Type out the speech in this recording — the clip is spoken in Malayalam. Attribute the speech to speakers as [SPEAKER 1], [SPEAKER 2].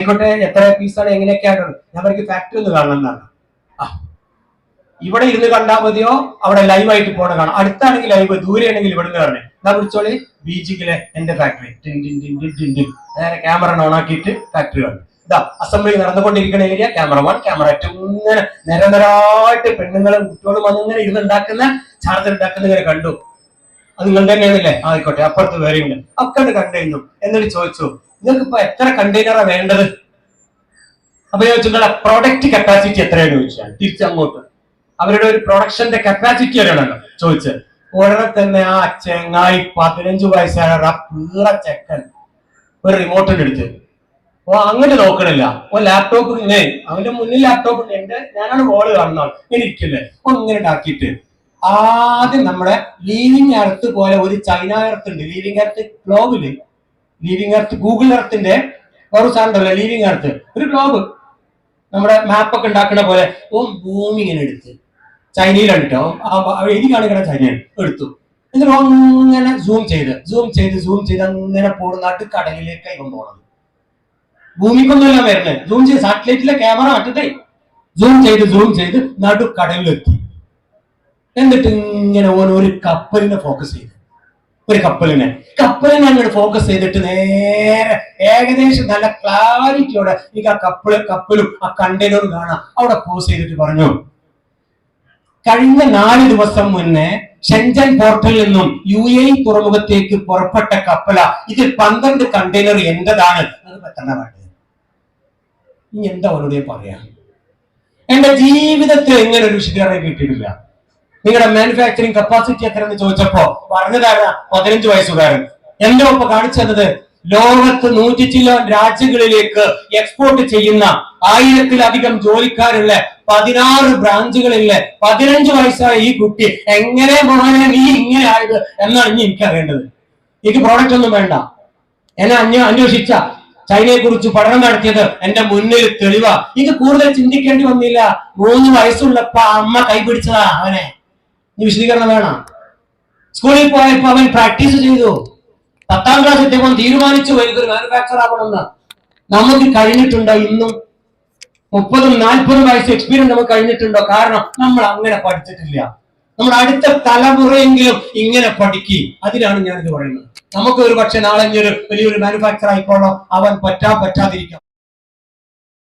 [SPEAKER 1] ആയിക്കോട്ടെ എത്ര പീസാണ് എങ്ങനെയൊക്കെയാണ്? ഞാൻ അവർക്ക് ഫാക്ടറി ഒന്ന് കാണണം എന്നാണ്. ഇവിടെ ഇരുന്ന് കണ്ടാൽ മതിയോ? അവിടെ ലൈവായിട്ട് പോണ കാണാം. അടുത്താണെങ്കിൽ ലൈവ് ദൂരെയാണെങ്കിൽ നിന്ന് കാണണേ എന്നാ വിളിച്ചോളി ബീജിങ്ങിലെ എന്റെ ഫാക്ടറി ടിൻ ടിൻ ടിൻ ടിൻ. നേരെ ക്യാമറ ഓൺ ആക്കിയിട്ട് ഫാക്ടറി കാണും. ഇതാ അസംബ്ലി നടന്നുകൊണ്ടിരിക്കുന്ന area camera one camera two ഇങ്ങനെ നിരന്തരമായിട്ട് പെണ്ണുങ്ങളും കുട്ടികളും അങ്ങനെ ഇരുന്ന് ഉണ്ടാക്കുന്ന ചാർജർ ഉണ്ടാക്കുന്ന ഇങ്ങനെ കണ്ടു. അത് നിങ്ങൾ തന്നെയാണല്ലേ ആയിക്കോട്ടെ അപ്പുറത്ത് വേറെയുണ്ട്. ഒക്കെ കണ്ടെയ്യുന്നു എന്നിട്ട് ചോദിച്ചു നിങ്ങൾക്ക് ഇപ്പൊ എത്ര കണ്ടെയ്നറാ വേണ്ടത്? അപ്പൊ ഞാൻ ചോദിച്ചു നിങ്ങളുടെ പ്രൊഡക്റ്റ് കപ്പാസിറ്റി എത്രയാണ് ചോദിച്ചാൽ തിരിച്ചങ്ങോട്ട്. അവരുടെ ഒരു പ്രൊഡക്ഷന്റെ കപ്പാസിറ്റി അറിയണല്ലോ ചോദിച്ചത് ഉടനെ തന്നെ ആ ചെങ്ങായി പതിനഞ്ച് വയസ്സായ ആ പിള്ള ചെക്കൻ ഒരു റിമോട്ട് എടുത്ത് ഓ അങ്ങോട്ട് നോക്കണില്ല. ഓ ലാപ്ടോപ്പ് ഇങ്ങനെ അവന്റെ മുന്നിൽ ലാപ്ടോപ്പ് ഉണ്ട്. എന്റെ ഞാനാണ് ബോൾ കാണുന്നത് ഇങ്ങനെ ഇരിക്കില്ലേ ഓ ഇങ്ങനെ ഉണ്ടാക്കിയിട്ട്. ആദ്യം നമ്മുടെ ലീവിങ് എർത്ത് പോലെ ഒരു ചൈന എർത്ത് ഉണ്ട്. ലീവിങ് എർത്ത് ഗ്ലോബിൽ ലീവിങ് എർത്ത് ഗൂഗിൾ എർത്തിന്റെ ഒരു സാധനം ലീവിംഗ് എർത്ത് ഒരു ഗ്ലോബ് നമ്മുടെ മാപ്പൊക്കെ ഉണ്ടാക്കുന്ന പോലെ. ഓ ഭൂമി ഇങ്ങനെ എടുത്ത്. ചൈനയിലാണ് കേട്ടോ എഴുതി കാണിക്കണ ചൈനയാണ് എടുത്തു. എന്നിട്ട് അങ്ങനെ സൂം ചെയ്ത് സൂം ചെയ്ത് സൂം ചെയ്ത് അങ്ങനെ പോടുന്നാട്ട് കടലിലേക്കായി പോണത്. ഭൂമിക്കൊന്നുമല്ല വരുന്നത് സൂം ചെയ്ത് സാറ്റലൈറ്റിലെ ക്യാമറ മറ്റേ സൂം ചെയ്ത് സൂം ചെയ്ത് നടു കടലിലെത്തി എന്നിട്ട് ഇങ്ങനെ ഓൻ ഒരു കപ്പലിനെ ഫോക്കസ് ചെയ്തു. ഒരു കപ്പലിനെ. കപ്പലിനെ അങ്ങോട്ട് ഫോക്കസ് ചെയ്തിട്ട് നേരെ ഏകദേശം നല്ല ക്ലാരിറ്റിയോടെ എനിക്ക് ആ കപ്പൽ കപ്പലും ആ കണ്ടെയ്നറും കാണാം. അവിടെ പോസ് ചെയ്തിട്ട് പറഞ്ഞു കഴിഞ്ഞ നാല് ദിവസം മുന്നേ ഷെൻജൻ പോർട്ടിൽ നിന്നും യു എ തുറമുഖത്തേക്ക് പുറപ്പെട്ട കപ്പല. ഇതിൽ പന്ത്രണ്ട് കണ്ടെയ്നർ എന്റേതാണ്. അത് പെട്ടെന്ന് വേണ്ടത് ഇനി എന്താ അവരോട് ഞാൻ പറയാ? എന്റെ ജീവിതത്തിൽ ഇങ്ങനെ ഒരു വിശദീകരണം കിട്ടിയിട്ടില്ല നിങ്ങളുടെ മാനുഫാക്ചറിങ് കപ്പാസിറ്റി എത്ര എന്ന് ചോദിച്ചപ്പോ പറഞ്ഞതാണ് പതിനഞ്ച് വയസ്സുകാരൻ. എന്റെ ഒപ്പം കാണിച്ചു തന്നത് ലോകത്ത് നൂറ്റി ചില രാജ്യങ്ങളിലേക്ക് എക്സ്പോർട്ട് ചെയ്യുന്ന ആയിരത്തിലധികം ജോലിക്കാരുള്ള പതിനാറ് ബ്രാഞ്ചുകളിലെ പതിനഞ്ച് വയസ്സായ ഈ കുട്ടി എങ്ങനെ മോഹനെ നീ ഇങ്ങനെ ആയത് എന്നാണ് ഇനി എനിക്ക് അറിയേണ്ടത്. എനിക്ക് പ്രോഡക്റ്റ് ഒന്നും വേണ്ട. എന്നെ അന്വ അന്വേഷിച്ച ചൈനയെ കുറിച്ച് പഠനം നടത്തിയത് എന്റെ മുന്നിൽ തെളിവാ. ഇത് കൂടുതൽ ചിന്തിക്കേണ്ടി വന്നില്ല. മൂന്ന് വയസ്സുള്ളപ്പ അമ്മ കൈപിടിച്ചതാ അവനെ. നീ വിശദീകരണം വേണം. സ്കൂളിൽ പോയപ്പോ അവൻ പ്രാക്ടീസ് ചെയ്തു. പത്താം ക്ലാസ് എത്തിയപ്പോൾ തീരുമാനിച്ചു എനിക്കൊരു മാനുഫാക്ചർ ആവണമെന്ന് നമുക്ക് കഴിഞ്ഞിട്ടുണ്ടോ ഇന്നും? മുപ്പതും നാൽപ്പതും വയസ്സ് എക്സ്പീരിയൻസ് നമുക്ക് കഴിഞ്ഞിട്ടുണ്ടോ? കാരണം നമ്മൾ അങ്ങനെ പഠിച്ചിട്ടില്ല. നമ്മൾ അടുത്ത തലമുറയെങ്കിലും ഇങ്ങനെ പഠിക്കി. അതിനാണ് ഞാനിത് പറയുന്നത്. നമുക്ക് ഒരു പക്ഷെ നാളെ ഒരു വലിയൊരു മാനുഫാക്ചർ ആയിക്കോളോ. അവൻ പറ്റാ പറ്റാതിരിക്കാം.